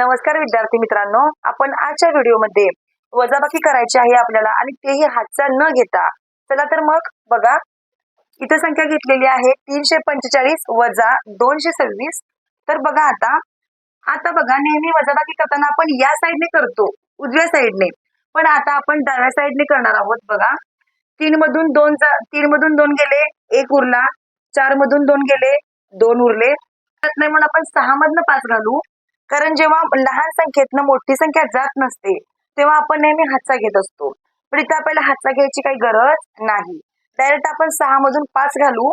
नमस्कार विद्यार्थी मित्रांनो. आपण आजच्या व्हिडिओमध्ये वजाबाकी करायची आहे आपल्याला आणि तेही हातचा न घेता. चला तर मग बघा. इथे संख्या घेतलेली आहे तीनशे पंचेचाळीस वजा दोनशे सव्वीस. तर बघा आता. आता बघा नेहमी वजाबाकी करताना आपण या साईडने करतो उजव्या साईडने पण आता आपण डाव्या साईडने करणार आहोत बघा. तीन मधून दोन तीन मधून दोन गेले एक उरला. चार मधून दोन गेले दोन उरले. नाही म्हणून आपण सहा मधनं पाच घालू. कारण जेव्हा लहान संख्येतनं मोठी संख्या जात नसते तेव्हा आपण नेहमी हातचा घेत असतो. पण इथं आपल्याला हातचा घ्यायची काही गरज नाही. डायरेक्ट आपण सहा मधून पाच घालू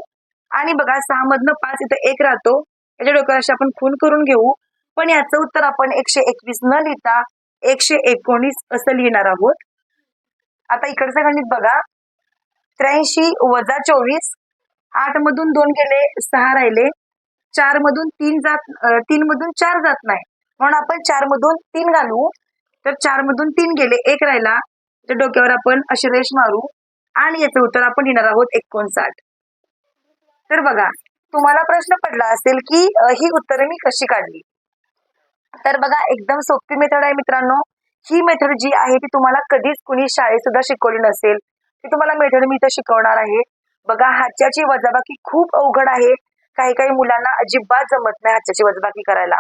आणि बघा सहा मधनं पाच इथं एक राहतो. याच्या डोक्याशी आपण खून करून घेऊ. पण याचं उत्तर आपण एकशे एकवीस न लिहिता एकशे एकोणीस असं लिहिणार आहोत. आता इकडचं गणित बघा. त्र्याऐंशी वजा चोवीस आठ मधून दोन गेले सहा राहिले. चार मधून तीन जात तीन मधून चार जात नाही. म्हणून आपण चार मधून तीन घालू. तर चार मधून तीन गेले एक राहिला. तर डोक्यावर आपण अशी रेष मारू. आणि याचं उत्तर आपण घेणार आहोत एकोणसाठ. तर बघा तुम्हाला प्रश्न पडला असेल की ही उत्तरं मी कशी काढली? तर बघा एकदम सोपी मेथड आहे मित्रांनो. ही मेथड जी आहे ती तुम्हाला कधीच कुणी शाळेत सुद्धा शिकवली नसेल. ती तुम्हाला मेथड मी इथं शिकवणार आहे. बघा हाच्याची वजाबाकी खूप अवघड आहे. काही काही मुलांना अजिबात जमत नाही हाच्याची वजाबाकी करायला.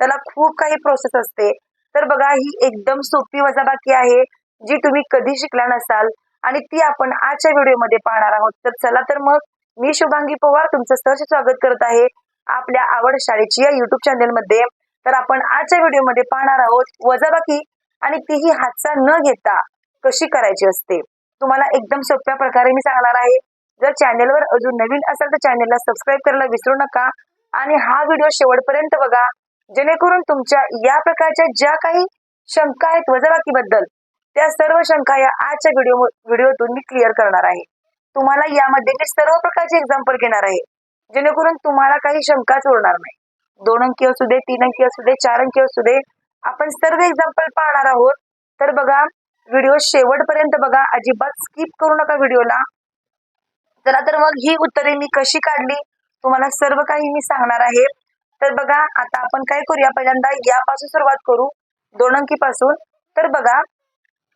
त्याला खूप काही प्रोसेस असते. तर बघा ही एकदम सोपी वजाबाकी आहे जी तुम्ही कधी शिकला नसाल आणि ती आपण आजच्या व्हिडिओमध्ये पाहणार आहोत. तर चला तर मग मी शुभांगी पवार तुमचं सहर्ष स्वागत करत आहे आपल्या आवड शाळेची या युट्यूब चॅनलमध्ये तर आपण आजच्या व्हिडिओमध्ये पाहणार आहोत वजाबाकी आणि तीही हातचा न घेता कशी करायची असते. तुम्हाला एकदम सोप्या प्रकारे मी सांगणार आहे. जर चॅनेलवर अजून नवीन असेल तर चॅनेलला सबस्क्राईब करायला विसरू नका. आणि हा व्हिडिओ शेवटपर्यंत बघा. जेणेकरून तुमच्या या प्रकारच्या ज्या काही शंका आहेत वजाबाकीबद्दल त्या सर्व शंका या आजच्या व्हिडिओ व्हिडिओतून मी क्लिअर करणार आहे. तुम्हाला यामध्ये मी सर्व प्रकारचे एक्झाम्पल घेणार आहे. जेणेकरून तुम्हाला काही शंकाच उरणार नाही. दोन अंकी असू दे तीन अंकी असू दे चार अंकी असू दे आपण सर्व एक्झाम्पल पाहणार आहोत. तर बघा व्हिडिओ शेवटपर्यंत बघा. अजिबात स्किप करू नका व्हिडिओला चला तर मग ही उत्तरे मी कशी काढली तुम्हाला सर्व काही मी सांगणार आहे. तर बघा आता आपण काय करूया? पहिल्यांदा यापासून सुरुवात करू दोन अंकी पासून तर बघा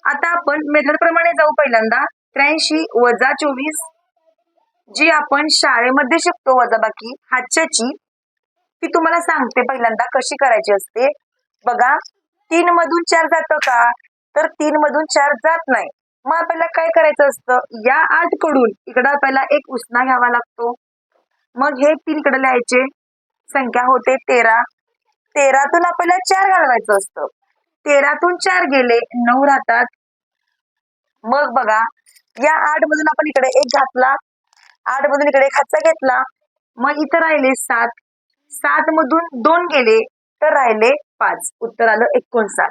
आता आपण मेथड प्रमाणे जाऊ पहिल्यांदा. त्र्याऐंशी वजा चोवीस जी आपण शाळेमध्ये शिकतो वजाबाकी हातच्याची ती तुम्हाला सांगते पहिल्यांदा कशी करायची असते. बघा तीन मधून चार जातं का? तर तीन मधून चार जात नाही. मग आपल्याला काय करायचं असतं? या आठकडून इकडं आपल्याला एक उसना घ्यावा लागतो. मग हे तीन इकडे लिहायचे. संख्या होते तेरा. तेरातून आपल्याला चार घालवायचं असतं. तेरातून चार गेले नऊ राहतात. मग बघा या आठ मधून आपण इकडे एक घातला. आठ मधून इकडे एक हातचा घेतला. मग इथं राहिले सात. सात मधून दोन गेले तर राहिले पाच. उत्तर आलं एकोणसाठ.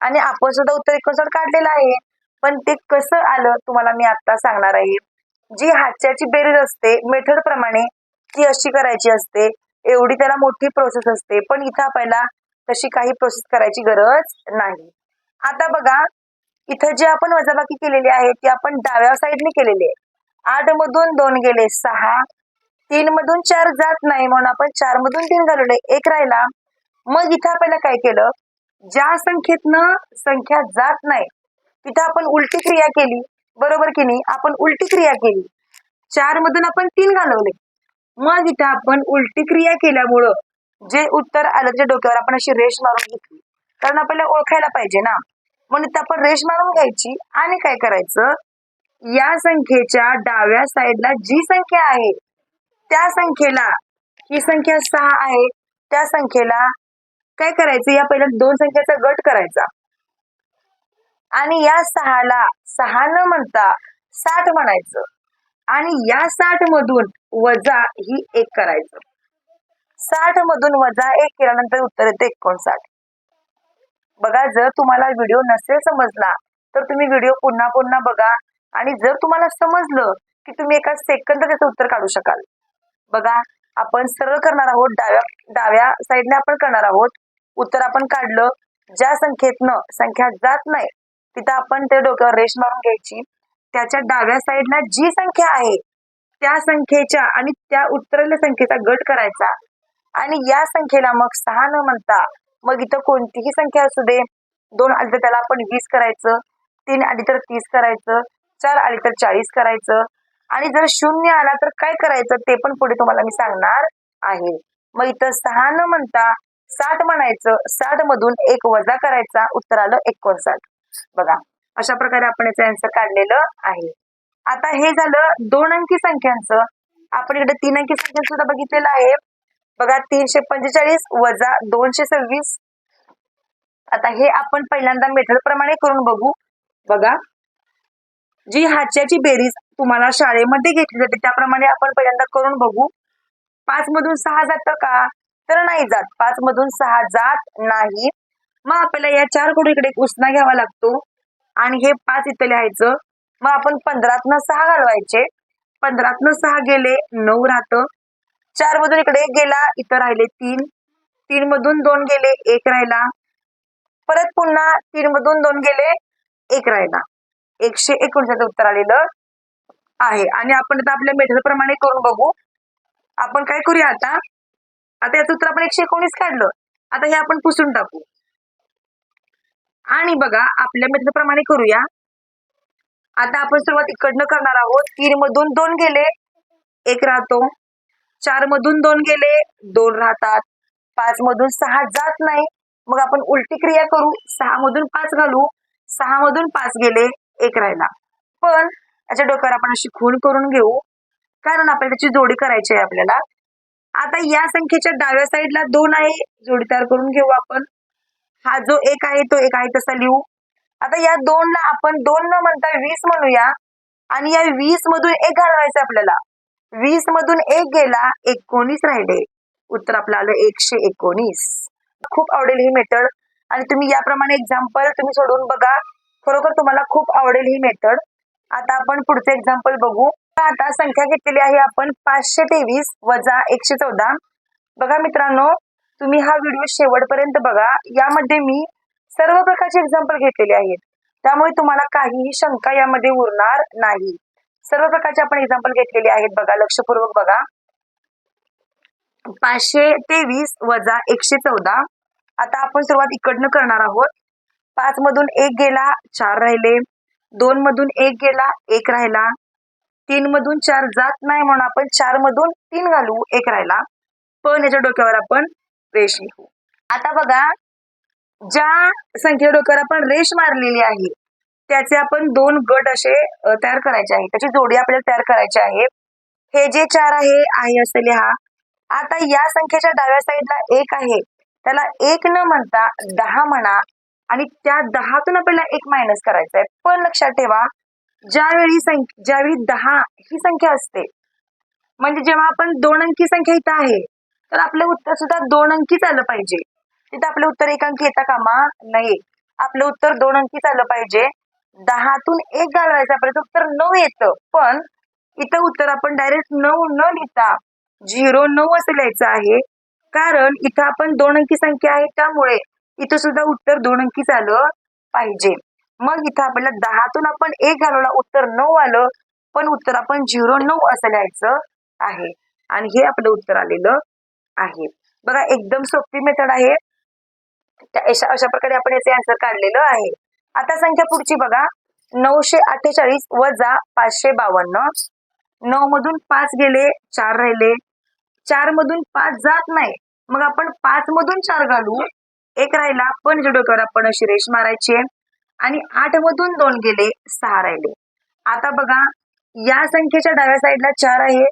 आणि आपण सुद्धा उत्तर एकोणसाठ काढलेलं आहे. पण ते कसं आलं तुम्हाला मी आता सांगणार आहे. जी हातच्याची बेरीज असते मेथड प्रमाणे ती अशी करायची असते. एवढी त्याला मोठी प्रोसेस असते. पण इथं आपल्याला तशी काही प्रोसेस करायची गरज नाही. आता बघा इथं जे आपण वजाबाकी केलेली आहे ती आपण डाव्या साईडने केलेली आहे. आठ मधून दोन गेले सहा तीन मधून चार जात नाही म्हणून आपण चार मधून तीन घालवले. एक राहिला. मग इथं आपल्याला काय केलं? ज्या संख्येतनं संख्या जात नाही तिथं आपण उलटी क्रिया केली. बरोबर की नाही? आपण उलटी क्रिया केली. चार मधून आपण तीन घालवले. मग इथं आपण उलटी क्रिया केल्यामुळं जे उत्तर आलं त्याच्या डोक्यावर आपण अशी रेष मारून घेतली. कारण आपल्याला ओळखायला पाहिजे ना. म्हणून इथं आपण रेष मारून घ्यायची. आणि काय करायचं? या संख्येच्या डाव्या साईडला जी संख्या आहे त्या संख्येला ही संख्या सहा आहे त्या संख्येला काय करायचं? या पहिल्या दोन संख्येचा गट करायचा. आणि या सहाला सहा न म्हणता साठ म्हणायचं. आणि या साठ मधून वजा ही एक करायचं. साठ मधून वजा एक केल्यानंतर उत्तर येते एकोणसाठ. बघा जर तुम्हाला व्हिडिओ नसेल समजला तर तुम्ही व्हिडिओ पुन्हा पुन्हा बघा. आणि जर तुम्हाला समजलं की तुम्ही एका सेकंद त्याचं उत्तर काढू शकाल. बघा आपण सरळ करणार आहोत डाव्या डाव्या साईडने आपण करणार आहोत. उत्तर आपण काढलं. ज्या संख्येतनं संख्या जात नाही तिथं आपण ते डोक्यावर रेष मारून घ्यायची. त्याच्या डाव्या साईडला जी संख्या आहे त्या संख्येच्या आणि त्या उत्तरलेल्या संख्येचा गट करायचा. आणि या संख्येला मग सहा न म्हणता मग इथं कोणतीही संख्या असू दे दोन आली तर त्याला आपण वीस करायचं तीन आली तर तीस करायचं चार आली तर चाळीस करायचं आणि जर शून्य आला तर काय करायचं ते पण पुढे तुम्हाला मी सांगणार आहे. मग इथं सहा न म्हणता साठ म्हणायचं साठ मधून एक वजा करायचा उत्तर आलं एकोणसाठ. बघा अशा प्रकारे आपण याचं आन्सर काढलेलं आहे. आता हे झालं दोन अंकी संख्यांचं. आपण इकडे तीन अंकी संख्या सुद्धा बघितलेलं आहे. बघा तीनशे पंचेचाळीस वजा दोनशे सव्वीस. आता हे आपण पहिल्यांदा मेथड प्रमाणे करून बघू. बघा जी हाच्याची बेरीज तुम्हाला शाळेमध्ये घेतली जाते त्याप्रमाणे आपण पहिल्यांदा करून बघू. पाच मधून सहा जातं का? तर नाही जात. पाच मधून सहा जात नाही. मग आपल्याला या चार इकडे उसना घ्यावा लागतो. आणि हे पाच इथं लिहायचं. मग आपण पंधरातनं सहा घालवायचे. पंधरातनं सहा गेले नऊ राहतं. चार मधून इकडे एक गेला इथं राहिले तीन. तीन मधून दोन गेले एक राहिला. परत पुन्हा तीन मधून दोन गेले एक राहिला. एकशे एकोणसाठ उत्तर आलेलं आहे. आणि आपण आता आपल्या मेथड प्रमाणे करून बघू. आपण काय करूया आता? आता याचं उत्तर आपण एकशे एकोणीस काढलं. आता हे आपण पुसून टाकू. आणि बघा आपल्या मेथडप्रमाणे करूया. आता आपण सुरुवात इकडनं करणार आहोत. तीन मधून दोन गेले एक राहतो. चार मधून दोन गेले दोन राहतात. पाच मधून सहा जात नाही. मग आपण उलटी क्रिया करू. सहा मधून पाच घालू. सहा मधून पाच गेले एक राहिला. पण याच्या डोक्यावर आपण अशी खून करून घेऊ. कारण आपल्याला त्याची जोडी करायची आहे आपल्याला. आता या संख्येच्या डाव्या साईडला दोन आहे. जोडी तयार करून घेऊ आपण. हा जो एक आहे तो एक आहे तसा लिहू. आता या दोनला आपण दोन न म्हणता वीस म्हणूया. आणि या वीस मधून एक घालवायचं आपल्याला. वीस मधून एक गेला एकोणीस राहिले. उत्तर आपलं आलं एकशे एकोणीस. खूप आवडेल ही मेथड. आणि तुम्ही याप्रमाणे एक्झाम्पल तुम्ही सोडून बघा. खरोखर तुम्हाला खूप आवडेल ही मेथड. आता आपण पुढचं एक्झाम्पल बघू. आता संख्या घेतलेली आहे आपण पाचशे तेवीस वजा एकशे चौदा. बघा मित्रांनो तुम्ही हा व्हिडिओ शेवटपर्यंत बघा. यामध्ये मी सर्व प्रकारचे एक्झाम्पल घेतलेले आहेत. त्यामुळे तुम्हाला काहीही शंका यामध्ये उरणार नाही. सर्व प्रकारचे आपण एक्झाम्पल घेतलेले आहेत बघा. लक्षपूर्वक बघा. पाचशे तेवीस वजा एकशे चौदा. आता आपण सुरुवात इकडनं करणार आहोत. पाच मधून एक गेला चार राहिले. दोन मधून एक गेला एक राहिला. तीन मधून चार जात नाही म्हणून आपण चार मधून तीन घालू एक राहिला. पण याच्या डोक्यावर आपण रेष हो आता बघा ज्या संख्ये डोक्यावर आपण रेष मारलेली आहे त्याचे आपण दोन गट असे तयार करायचे आहे त्याची जोडी आपल्याला तयार करायची आहे. हे जे चार आहे आहे असे लिहा आता या संख्येच्या डाव्या साईडला एक आहे. त्याला एक न म्हणता दहा म्हणा आणि त्या दहातून आपल्याला एक मायनस करायचा आहे पण लक्षात ठेवा ज्यावेळी संख्या ज्यावेळी दहा ही संख्या असते म्हणजे जेव्हा आपण दोन अंकी संख्या इथं आहे तर आपलं उत्तर सुद्धा दोन अंकीच आलं पाहिजे. तिथं आपलं उत्तर एक अंकी येता कामा नाही. आपलं उत्तर दोन अंकीच आलं पाहिजे. दहातून एक घालवायचं पर्यंत उत्तर नऊ येतं. पण इथं उत्तर आपण डायरेक्ट नऊ न लिहिता झिरो नऊ असं लिहायचं आहे. कारण इथं आपण दोन अंकी संख्या आहे त्यामुळे इथं सुद्धा उत्तर दोन अंकीच आलं पाहिजे. मग इथं आपल्याला दहातून आपण एक घालवला उत्तर नऊ आलं. पण उत्तर आपण झिरो नऊ असं लिहायचं आहे. आणि हे आपलं उत्तर आलेलं आहे. बघा एकदम सोपी मेथड आहे. अशा अशा प्रकारे आपण याचे आन्सर काढलेलं आहे. आता संख्या पुढची बघा. नऊशे अठ्ठेचाळीस वजा पाचशे बावन्न. नऊ मधून पाच गेले चार राहिले. चार मधून पाच जात नाही. मग आपण पाच मधून चार घालू. एक राहिला पण जे डोक्यावर आपण अशी रेष मारायची आणि आठ मधून दोन गेले सहा राहिले. आता बघा या संख्येच्या डाव्या साईडला चार आहे.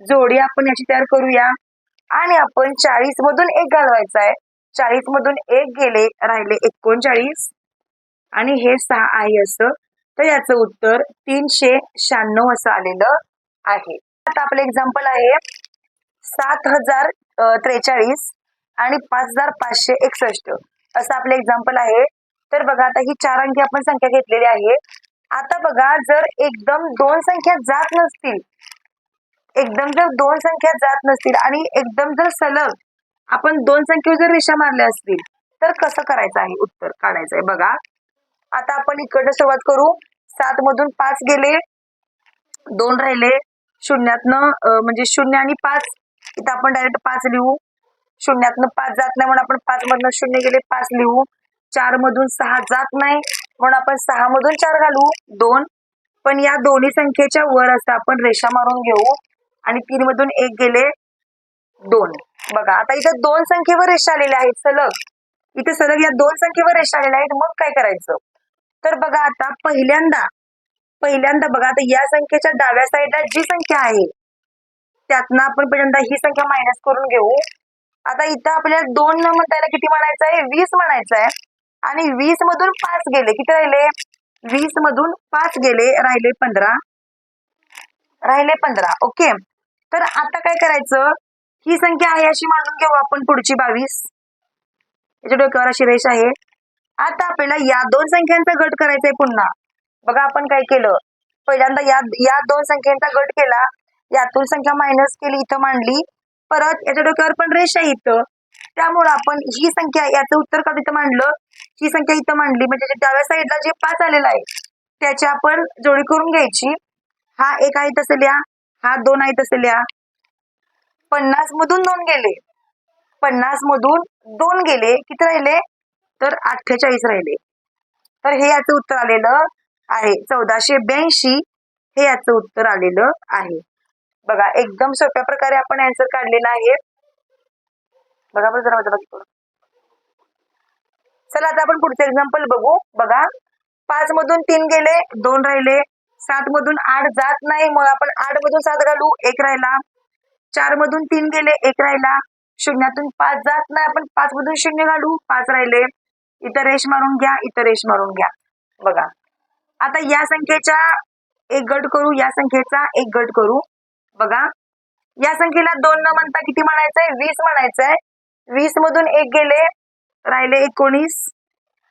जोडी आपण याची तयार करूया. आणि आपण चाळीस मधून एक घालवायचा आहे चाळीस मधून एक गेले राहिले एकोणचाळीस. आणि हे सहा आहे असं. तर याचं उत्तर तीनशे शहाण्णव असं आलेलं आहे. आता आपलं एक्झाम्पल आहे सात हजार त्रेचाळीस आणि पाच हजार पाचशे एकसष्ट. असं आपलं एक्झाम्पल आहे. तर बघा आता ही चार अंकी आपण संख्या घेतलेली आहे. आता बघा जर एकदम दोन संख्या जात नसतील एकदम जर दोन संख्या जात नसतील आणि एकदम जर सलग आपण दोन संख्येवर जर रेषा मारल्या असतील तर कसं करायचं आहे? उत्तर काढायचं आहे. बघा. आता आपण इकडनं सुरुवात करू. सात मधून पाच गेले. दोन राहिले. शून्यातनं म्हणजे शून्य आणि पाच. इथं आपण डायरेक्ट पाच लिहू. शून्यातनं पाच जात नाही म्हणून आपण पाच मधनं शून्य गेले पाच लिहू. चार मधून सहा जात नाही म्हणून आपण सहा मधून चार घालू. दोन. पण या दोन्ही संख्येच्या वर असं आपण रेषा मारून घेऊ. आणि तीन मधून एक गेले दोन. बघा आता इथं दोन संख्येवर रेषा आलेल्या आहेत सलग. इथे सलग या दोन संख्येवर रेषा आलेल्या आहेत मग काय करायचं? तर बघा आता पहिल्यांदा पहिल्यांदा बघा आता या संख्येच्या डाव्या साईडला जी संख्या आहे त्यातनं आपण पहिल्यांदा ही संख्या मायनस करून घेऊ. आता इथं आपल्याला दोन न म्हणता किती म्हणायचं आहे? वीस म्हणायचं आहे. आणि वीस मधून पाच गेले. किती राहिले? वीस मधून पाच गेले. राहिले पंधरा. राहिले पंधरा. ओके? तर आता काय करायचं? ही संख्या आहे अशी मानून घेऊ आपण पुढची बावीस. याच्या डोक्यावर अशी रेष आहे. आता आपल्याला या दोन संख्यांचा गट करायचा आहे पुन्हा. बघा आपण काय केलं? पहिल्यांदा या या दोन संख्यांचा गट केला. यातून संख्या मायनस केली इथं मांडली. परत याच्या डोक्यावर पण रेष आहे इथं. त्यामुळं आपण ही संख्या याचं उत्तर काढून इथं मांडलं. ही संख्या इथं मांडली. म्हणजे डाव्या साईडला जे पाच आलेला आहे त्याची आपण जोडी करून घ्यायची. हा एक आहे तसं लिहा. हा दोन आहे तसं लिहा पन्नास मधून दोन गेले. पन्नास मधून दोन गेले. किती राहिले? तर अठ्ठेचाळीस राहिले. तर हे याचं उत्तर आलेलं आहे. चौदाशे ब्याऐंशी हे याचं उत्तर आलेलं आहे. बघा एकदम सोप्या प्रकारे आपण आन्सर काढलेला आहे. बघा बरं जरा चला आता आपण पुढचं एक्झाम्पल बघू. बघा पाच मधून तीन गेले दोन राहिले. सात मधून आठ जात नाही. मग आपण आठ मधून सात घालू एक राहिला. चार मधून तीन गेले एक राहिला. शून्यातून पाच जात नाही. आपण पाच मधून शून्य घालू पाच राहिले. इथं रेष मारून घ्या इथं रेष मारून घ्या. बघा. आता या संख्येच्या एक गट करू या संख्येचा एक गट करू. बघा. या संख्येला दोन न म्हणता किती म्हणायचंय? वीस म्हणायचंय. वीस मधून एक गेले राहिले एकोणीस.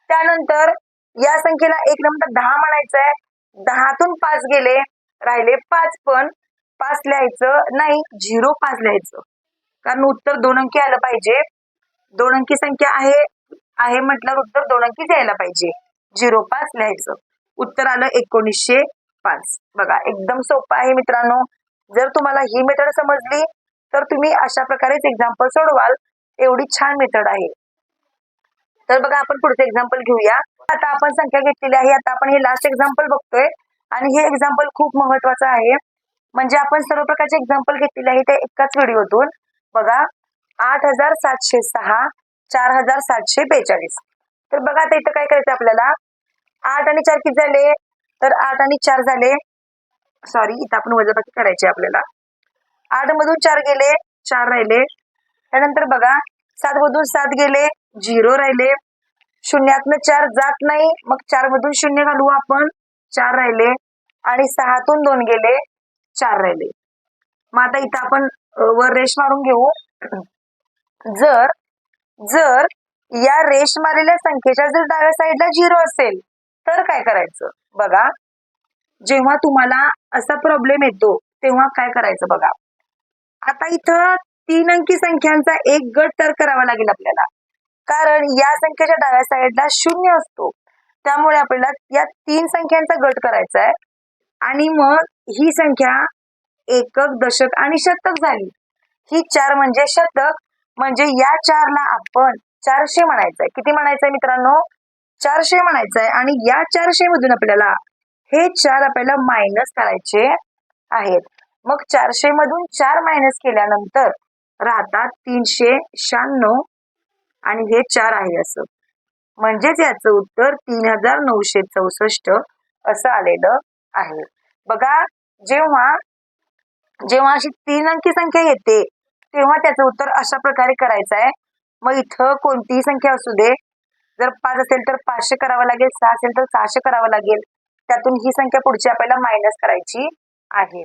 त्यानंतर या संख्येला एक न म्हणता दहा म्हणायचंय. दहातून पाच गेले राहिले पाच पण पाच लिहायचं नाही झिरो पाच लिहायचं. कारण उत्तर दोन अंकी आलं पाहिजे. दोन अंकी संख्या आहे आहे म्हटल्यावर उत्तर दोन अंकी द्यायला पाहिजे. झिरो पाच लिहायचं. उत्तर आलं एकोणीसशे पाच. बघा एकदम सोपं आहे मित्रांनो. जर तुम्हाला ही मेथड समजली तर तुम्ही अशा प्रकारेच एक्झाम्पल सोडवाल. एवढी छान मेथड आहे. तर बघा आपण पुढचं एक्झाम्पल घेऊया. आता आपण संख्या घेतलेली आहे. आता आपण हे लास्ट एक्झाम्पल बघतोय. आणि हे एक्झाम्पल खूप महत्वाचं आहे. म्हणजे आपण सर्व प्रकारचे एक्झाम्पल घेतलेले आहे त्या एकाच व्हिडिओतून बघा आठ हजार सातशे सहा चार हजार सातशे बेचाळीस. तर बघा आता इथं काय करायचं आपल्याला? आठ आणि चार किती झाले? तर आठ आणि चार झाले. सॉरी इथं आपण वजाबाकी करायची आपल्याला. आठ मधून चार गेले चार राहिले. त्यानंतर बघा सात मधून सात गेले. झिरो राहिले. शून्यातनं चार जात नाही. मग चार मधून शून्य घालू आपण. चार राहिले. आणि सहातून दोन गेले. चार राहिले. मग आता इथं आपण वर रेष मारून घेऊ. जर जर या रेष मारलेल्या संख्येच्या जर डाव्या साईडला झिरो असेल तर काय करायचं? बघा. जेव्हा तुम्हाला असा प्रॉब्लेम येतो तेव्हा काय करायचं बघा. आता इथं तीन अंकी संख्यांचा एक गट तर करावा लागेल आपल्याला. कारण या संख्येच्या डाव्या साईडला शून्य असतो. त्यामुळे आपल्याला या तीन संख्यांचा गट करायचा आहे. आणि मग ही संख्या एकक दशक आणि शतक झाली. ही चार म्हणजे शतक. म्हणजे या चारला आपण चारशे म्हणायचंय किती म्हणायचंय मित्रांनो? चारशे म्हणायचंय आणि या चारशे मधून आपल्याला हे चार आपल्याला मायनस करायचे आहेत. मग चारशे मधून चार मायनस केल्यानंतर राहतात तीनशे शहाण्णव. आणि हे चार आहे असं. म्हणजेच याचं उत्तर तीन हजार नऊशे चौसष्ट असं आलेलं आहे. बघा जेव्हा जेव्हा अशी तीन अंकी संख्या येते तेव्हा त्याचं उत्तर अशा प्रकारे करायचं आहे. मग इथं कोणतीही संख्या असू दे. जर पाच असेल तर पाचशे करावं लागेल सहा असेल तर सहाशे करावं लागेल. त्यातून ही संख्या पुढची आपल्याला मायनस करायची आहे.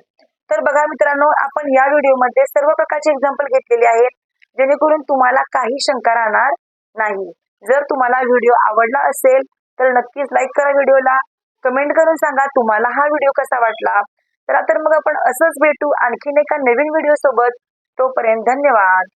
तर बघा मित्रांनो आपण या व्हिडिओमध्ये सर्व प्रकारचे एक्झाम्पल घेतलेले आहेत. जेणेकरून तुम्हाला काही शंका राहणार नाही. जर तुम्हाला व्हिडिओ आवडला असेल तर नक्कीच लाईक करा व्हिडिओला. कमेंट करून सांगा तुम्हाला हा व्हिडिओ कसा वाटला. चला तर मग आपण असंच भेटू आणखीन एका नवीन व्हिडिओ सोबत तोपर्यंत धन्यवाद.